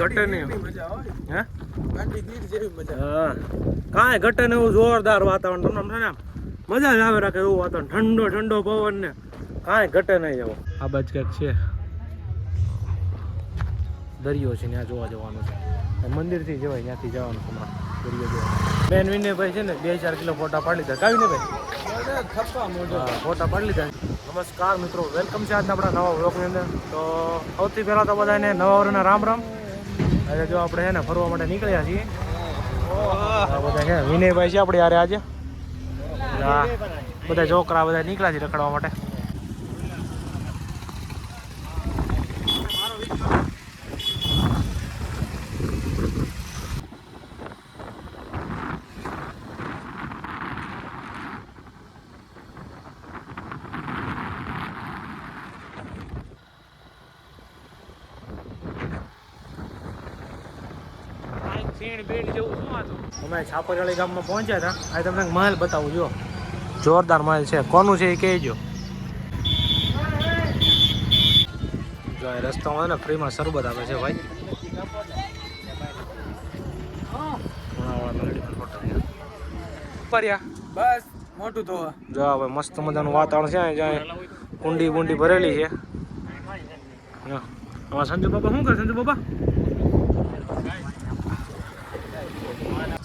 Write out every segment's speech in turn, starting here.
ઘટે નહીં. હે? ગાંડી ગીર જેવી મજા હા. કાંઈ ઘટે ને એવું જોરદાર વાતાવરણ. તમને ને મજા જ આવે રાખે એવું વાતાવરણ. ઠંડો ઠંડો પવન ને. કાંઈ ઘટે નહીં એવો. આ બાજ ક્યાંક છે. દરિયો છે ત્યાં જોવા જવાનું છે. મંદિરથી જવાય ત્યાંથી જવાનું હમણાં દરિયો જોવા. બેન વિનયભાઈ છે ને બે ચાર કિલો ફોટા પાડી લીધા કાવી ને ભાઈ. ફોટા પાડી લીધા નમસ્કાર મિત્રો વેલકમ છે આજના આપણા નવા બ્લોગની અંદર. તો સૌથી પહેલાં તો બધાને નવા વર્ષના રામ રામ. આજે જો આપણે છે ને ફરવા માટે નીકળ્યા છીએ. બધા છે, વિનયભાઈ છે આપણે યારે આજે. બધા છોકરા બધા નીકળ્યા છે રખડવા માટે. અમે છાપરવાળી ગામમાં પહોંચ્યા હતા. આ તમને મહેલ બતાવું જો જોરદાર મહેલ છે. કોનું છે એ કહેજો. જો રસ્તામાં છે ને ફ્રીમાં શરબત આવે છે ભાઈ. પર્યા બસ મોટું ધોવા જો ભાઈ મસ્ત મજાનું વાતાવરણ છે જ્યાં કુંડી બુંડી ભરેલી છે. હા. સંજુ બાબા શું કરે? સંજુ બાબા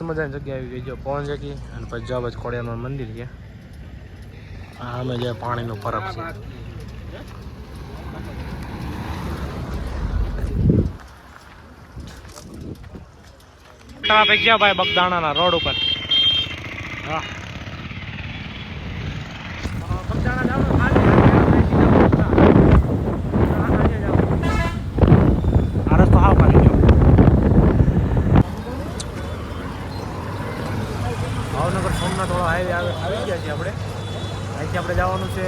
મજાની જગ્યા આવી ગઈ જો પવન જગી અને પછી જો જ ખોડિયારનું મંદિર છે. આ અમે જે પાણીનો ફરક છે. ગયા ભાઈ બગદાણાના રોડ ઉપર. હા બગદાણા જવાનું ખાલી આ રસ્તો હાવ ખાલી જો ભાવનગર સોમનાથ વાળો હાઈવે આવી આવી ગયા છીએ આપણે અહીંથી જવાનું છે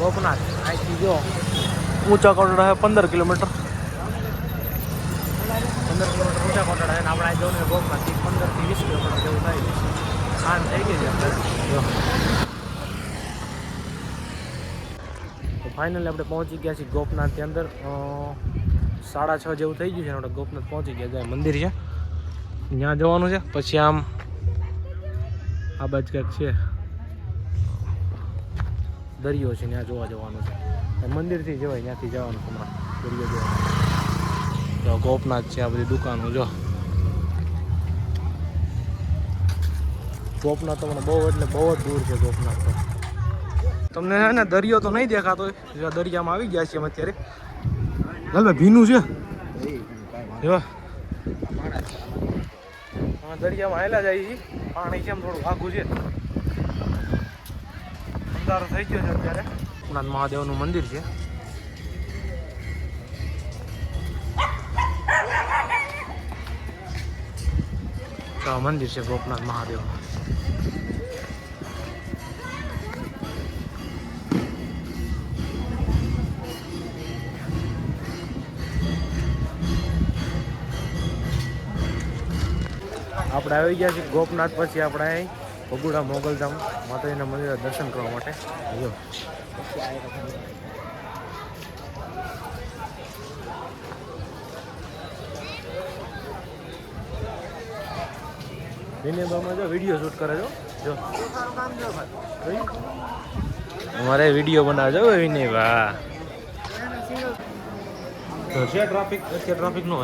ગોપનાથ. અહીંથી જો ઊંચા કોટડા છે, પંદર કિલોમીટર. પંદર કિલોમીટર ઊંચા કોટડા અને આપણે અહીં જવાનું ગોપનાથથી. પંદરથી વીસ કિલોમીટર જેવું થાય ખાન થઈ ગઈ છે તો ફાઇનલી આપણે પહોંચી ગયા છીએ ગોપનાથની અંદર. સાડા છ જેવું થઈ ગયું છે આપણે ગોપનાથ પહોંચી ગયા જ્યાં મંદિર છે. ત્યાં જવાનું છે. પછી આમ આ બાજુ કંઈક છે. દરિયો છે, ત્યાં જોવા જવાનું છે. મંદિરથી જવાય ત્યાંથી જવાનું હમણાં, દરિયો જોવા. જો ગોપનાથ છે આ બધી દુકાનો, જો. ગોપનાથ તો મને બહુ એટલે બહુ જ દૂર છે ગોપનાથ તો. તમને છે ને દરિયો તો નહીં દેખાતો દરિયામાં આવી ગયા છીએ અમે અત્યારે. ચાલ ભીનું છે? જો. દરિયામાં આવેલા જાય પાણી એમ થોડું આઘું છે? અંધારો થઈ ગયો છે અત્યારે. સોમનાથ મહાદેવનું મંદિર છે. મંદિર છે ગોપનાથ મહાદેવ. આપણે આવી ગયા છીએ ગોપનાથ પછી આપણે ભગુડા મોગલધામ માતાજીના મંદિરે દર્શન કરવા માટે જો જો વીડિયો શૂટ કરે જો. અમારે વીડિયો બનાવજો વિનયભા તો છે ટ્રાફિક અત્યારે ટ્રાફિક નો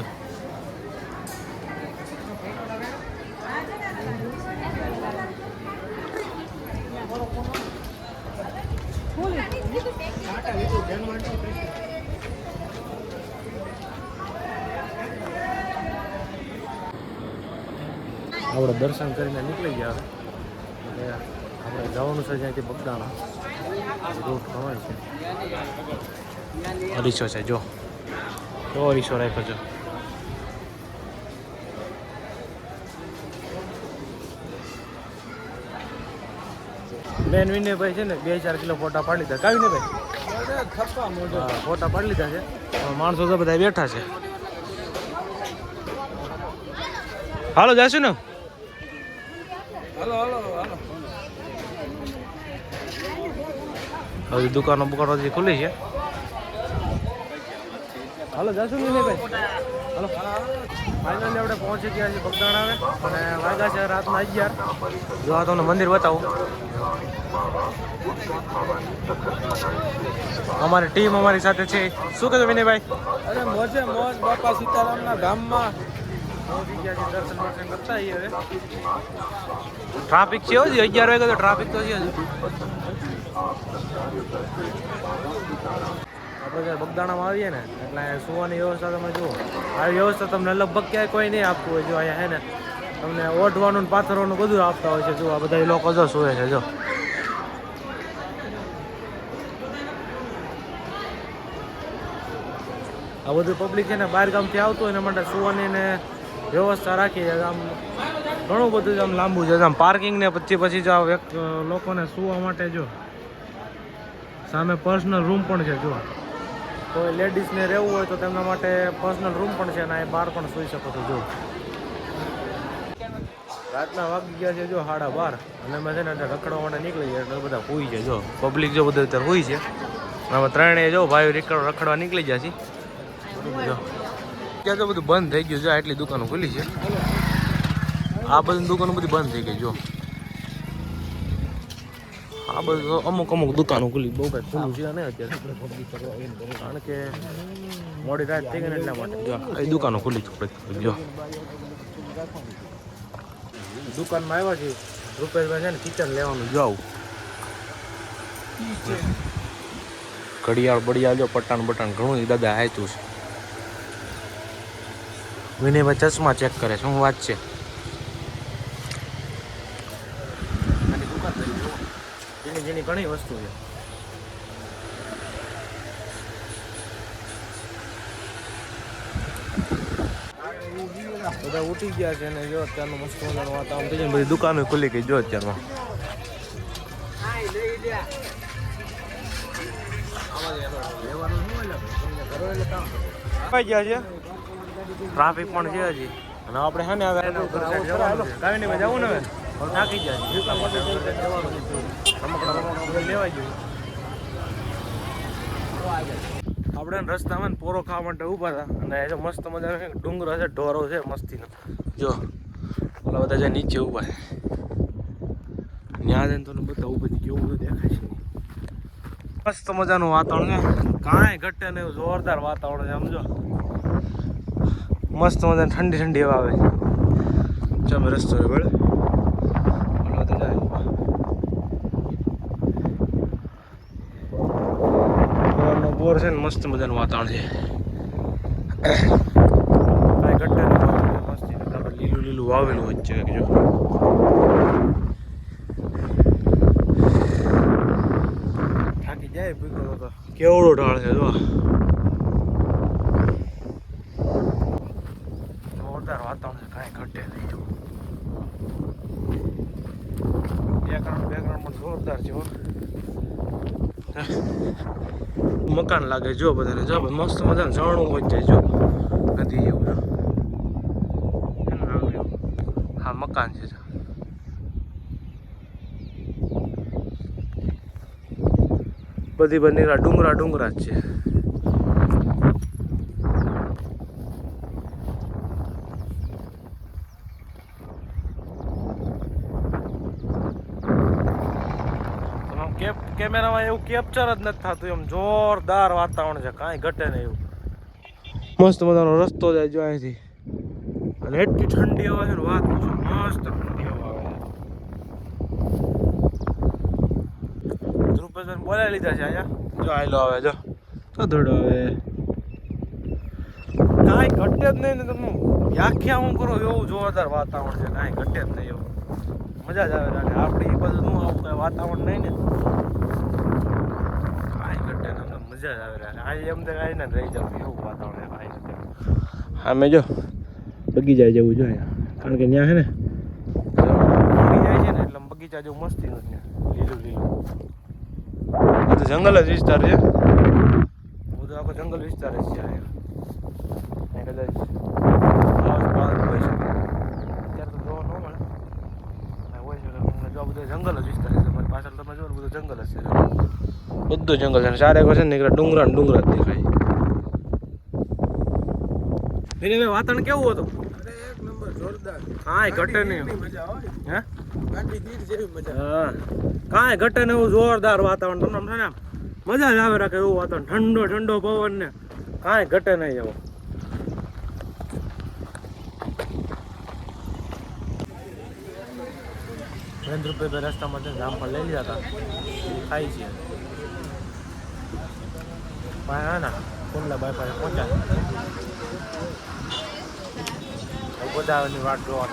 આપણે દર્શન કરીને નીકળી ગયા એટલે આપણે જવાનું છે જ્યાંથી બગદાણા. રૂટ ખવાય છે. અરીસો છે, જો. જો અરીસો રાખ્યો છો. બેન વિનયભાઈ છે ને, બે ચાર કિલો ફોટા પાડી લીધા કાવી ને ભાઈ? ફોટા પાડી લીધા છે. માણસો તો બધા બેઠા છે. હાલો, જશું ને? હાલો હલો હલો. હવે દુકાનો બુકાનો જે ખુલ્લી છે. હાલો જશું ને ભાઈ? હાલો. ફાઇનલી આપણે પહોંચી ગયા છીએ આવે. અને વાગ્યા છે રાતના અગિયાર. જો આ તમને મંદિર બતાવું. અમારી ટીમ અમારી સાથે છે. શું કહેજો વિનયભાઈ? અરે મોજે મોજ બાપા સીતારામના ધામમાં ટ્રાફિક છે હજી, અગિયાર વાગે તો ટ્રાફિક તો છે આપણે બગદાણામાં આવીએ ને, એટલે સુવાની વ્યવસ્થા તમે જુઓ. આવી વ્યવસ્થા તમને લગભગ ક્યાંય કોઈ નહીં આપતું હોય. જો અહીંયા હે ને, તમને ઓઢવાનું પાથરવાનું બધું આપતા હોય છે. જો આ બધા લોકો જો સુવે છે, જો. આ બધું પબ્લિક છે ને બહાર ગામથી આવતું હોય એના માટે સુવાની ને વ્યવસ્થા રાખી છે. આમ ઘણું બધું આમ લાંબુ છે. આમ પાર્કિંગ ને પછી પછી જો લોકોને સુવા માટે જો. સામે પર્સનલ રૂમ પણ છે, જો. કોઈ લેડીઝને રહેવું હોય તો તેમના માટે પર્સનલ રૂમ પણ છે અને એ બહાર પણ સૂઈ શકો છો, જો. રાતના વાગી ગયા છે, જો, સાડા બાર. અને અમે છે ને રખડવા માટે નીકળી ગયા એટલે બધા હોય છે, જો. પબ્લિક જો બધું અત્યારે હોઈ છે. અમે ત્રણેય જો ભાઈ રખડવા નીકળી ગયા છીએ જો. ત્યાં તો બધું બંધ થઈ ગયું જો આટલી દુકાનો ખુલી છે. આ બધી દુકાનો બધી બંધ થઈ ગઈ, જો. આ બધું અમુક અમુક દુકાનો ખુલી, બહુ કઈ ખુલ્લું છે ને અત્યારે. કારણ કે મોડી રાત થઈ ગઈ ને એટલા માટે. જો એ દુકાનો ખુલી છે જો. દુકાનમાં આવ્યા છે રૂપેશભાઈ છે ને કિચન લેવાનું જાઉં ઘડિયાળ બડિયાળ, જો, પટાણ બટાણ ઘણું દાદા હાચું છે. વિનયભાઈ ચશ્મા ચેક કરે શું વાત છે. જેની જેની ઘણી વસ્તુ છે. બધા ઉઠી ગયા છે ને જો અત્યારનું મસ્ત મજાનું વાતાવરણ થઈ જાય બધી દુકાનો ખુલી ગઈ જો અત્યારમાં. ગયા છે? ટ્રાફિક પણ છે હજી અને આપણે છે ને હવે કાંઈ નહીં જવું ને હવે થાકી રમકડા લેવાઈ ગયું આપણે રસ્તામાં ને પોરો ખાવા માટે ઊભા હતા અને એ મસ્ત મજાનો ડુંગર ને છે ઢોરો છે મસ્તીનો જો ઓલા બધા જે નીચે ઊભા છે ત્યાં જઈને તમને બધા બધી કેવું બધું દેખાય છે મસ્ત મજાનું વાતાવરણ છે કાંઈ ઘટે એવું જોરદાર વાતાવરણ છે સમજો મસ્ત મજાની ઠંડી ઠંડી હવા આવે છે. રસ્તો રે બળે બોર છે ને મસ્ત મજાનું વાતાવરણ છે. કાંઈ નહીં મસ્તી લીલું લીલું વાવેલું જો. થાકી જાય ભૂખ્યો તો. કેવડો ઢાળ છે, જો જોરદાર વાતાવરણ છે કાંઈ ઘટે નહીં જો બેકગ્રાઉન્ડ બેકગ્રાઉન્ડ પણ જોરદાર છે હો. મકાન લાગે, જો બધાને, જો મસ્ત મજાને જાણવું હોય જાય જો. નદી જો. હા, મકાન છે બધી બનેલા ડુંગરા ડુંગરા જ છે આમ કેપ કેમેરામાં એવું કેપ્ચર જ નથી થતું એમ જોરદાર વાતાવરણ છે કાંઈ ઘટે નહીં એવું. મસ્ત મજાનો રસ્તો જાય જો અહીંથી. અને એટલી ઠંડી હવા છે વાત મસ્ત ઠંડી આવે. છે બોલાવી લીધા છે અહીંયા? જો આયલો આવે જો. તો ધોડો આવે. કાંઈ ઘટે જ નહીં ને તમે વ્યાખ્યા હું કરો એવું જોરદાર વાતાવરણ છે કાંઈ ઘટે જ નહીં એવું. મજા જ આવે આપણી બધું શું આવું કાંઈ વાતાવરણ નહીં ને. મજા જ આવે આ ને રહી જવું એવું વાતાવરણ હા મેં જો બગીચા જેવું જોઈએ. કારણ કે ત્યાં છે ને બગીચા છે ને એટલે બગીચા જેવું મસ્તી નથી લીલું લીલું. બધું જંગલ જ વિસ્તાર છે. બધું આખો જંગલ વિસ્તાર જ છે અહીંયા કદાચ હોય અત્યારે તો જોવા ન મળે. હોય આ બધું જંગલ જ વિસ્તાર છે. તમારી પાછળ તમે જો ને બધું જંગલ જ છે. બધું જંગલ છે. ચારે છે ને નીકળે ડુંગરા ડુંગર જ દેખાય. વિનયભાઈ વાતાવરણ કેવું હતું? એક નંબર જોરદાર. કાંઈ ઘટે નહીં. મજા આવે હે? ગાંડી ગીર મજા કાંઈ ઘટે ને એવું જોરદાર વાતાવરણ. તમને ને મજા જ આવે રાખે એવું વાતાવરણ. ઠંડો ઠંડો પવન ને. કાંઈ ઘટે નહીં એવો નરેન્દ્રભાઈ રસ્તામાં જામ પણ લઈ લીધા હતા. ખાઈ છે. ભાઈ હા ના કુંડલા ભાઈ પાસે પહોંચ્યા એની વાટ જોવા